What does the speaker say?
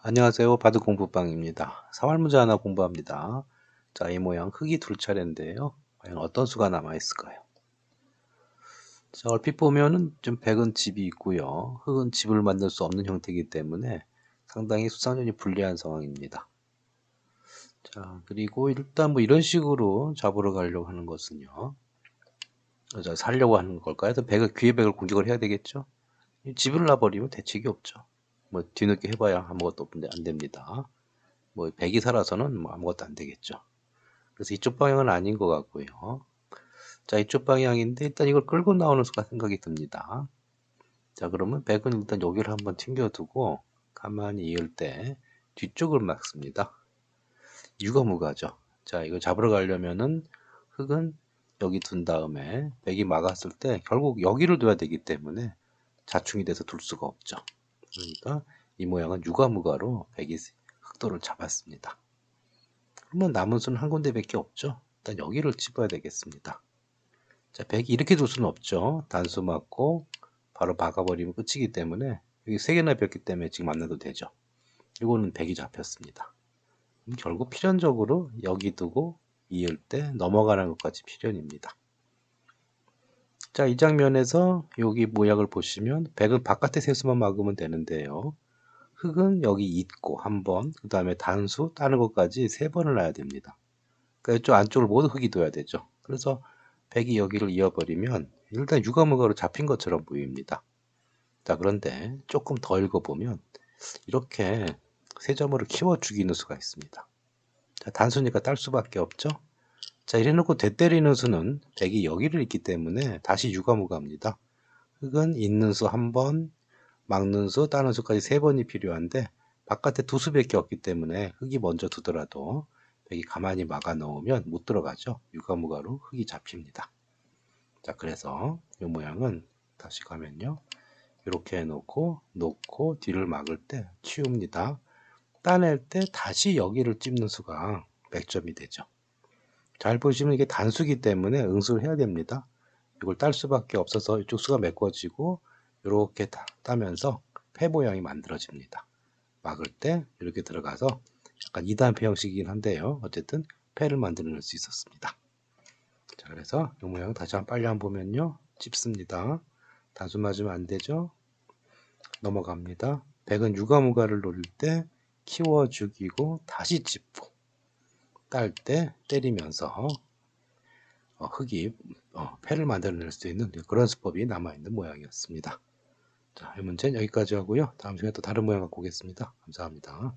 안녕하세요. 바둑 공부방입니다. 사활 문제 하나 공부합니다. 자, 이 모양 흙이 둘 차례인데요. 과연 어떤 수가 남아 있을까요? 자, 얼핏 보면은 좀 백은 집이 있고요. 흙은 집을 만들 수 없는 형태이기 때문에 상당히 수상전이 불리한 상황입니다. 자, 그리고 일단 뭐 이런 식으로 잡으러 가려고 하는 것은요. 자, 살려고 하는 걸까요? 백을, 귀의 백을 공격을 해야 되겠죠? 집을 놔버리면 대책이 없죠. 뭐 뒤늦게 해봐야 아무것도 없는데 안 됩니다. 뭐 백이 살아서는 뭐 아무것도 안 되겠죠. 그래서 이쪽 방향은 아닌 것 같고요. 자 이쪽 방향인데 일단 이걸 끌고 나오는 수가 생각이 듭니다. 자 그러면 백은 일단 여기를 한번 튕겨두고 가만히 이을 때 뒤쪽을 막습니다. 유가무가죠. 자 이거 잡으러 가려면은 흙은 여기 둔 다음에 백이 막았을 때 결국 여기를 둬야 되기 때문에 자충이 돼서 둘 수가 없죠. 그러니까 이 모양은 유가무가로 백이 흑도를 잡았습니다. 그러면 남은 수는 한 군데밖에 없죠. 일단 여기를 찝어야 되겠습니다. 자, 백이 이렇게 둘 수는 없죠. 단수 맞고 바로 박아버리면 끝이기 때문에 여기 세 개나 벽기 때문에 지금 만나도 되죠. 이거는 백이 잡혔습니다. 결국 필연적으로 여기 두고 이을 때 넘어가는 것까지 필연입니다. 자, 이 장면에서 여기 모양을 보시면 백은 바깥에 세수만 막으면 되는데요. 흙은 여기 있고 한 번, 그 다음에 단수 따는 것까지 세 번을 놔야 됩니다. 그러니까 안쪽을 모두 흙이 둬야 되죠. 그래서 백이 여기를 이어버리면 일단 유가무가로 잡힌 것처럼 보입니다. 자, 그런데 조금 더 읽어보면 이렇게 세 점으로 키워 죽이는 수가 있습니다. 자, 단수니까 딸 수밖에 없죠. 자 이래놓고 대 때리는 수는 백이 여기를 있기 때문에 다시 유가무가입니다. 흙은 있는 수 한 번, 막는 수, 따는 수까지 세 번이 필요한데 바깥에 두 수밖에 없기 때문에 흙이 먼저 두더라도 백이 가만히 막아 놓으면 못 들어가죠. 유가무가로 흙이 잡힙니다. 자 그래서 이 모양은 다시 가면요. 이렇게 해놓고 놓고 뒤를 막을 때 키웁니다. 따낼 때 다시 여기를 찝는 수가 100점이 되죠. 잘 보시면 이게 단수기 때문에 응수를 해야 됩니다. 이걸 딸 수밖에 없어서 이쪽 수가 메꿔지고 이렇게 따면서 폐 모양이 만들어집니다. 막을 때 이렇게 들어가서 약간 2단패 형식이긴 한데요. 어쨌든 폐를 만들어낼 수 있었습니다. 자, 그래서 이 모양 다시 한번 빨리 한번 보면요. 찝습니다. 단수 맞으면 안 되죠. 넘어갑니다. 백은 유가무가를 노릴 때 키워 죽이고 다시 찝고 딸때 때리면서 어, 흙이 어, 폐를 만들어낼 수 있는 그런 수법이 남아있는 모양이었습니다. 자, 이 문제는 여기까지 하고요. 다음 시간에 또 다른 모양 갖고 오겠습니다. 감사합니다.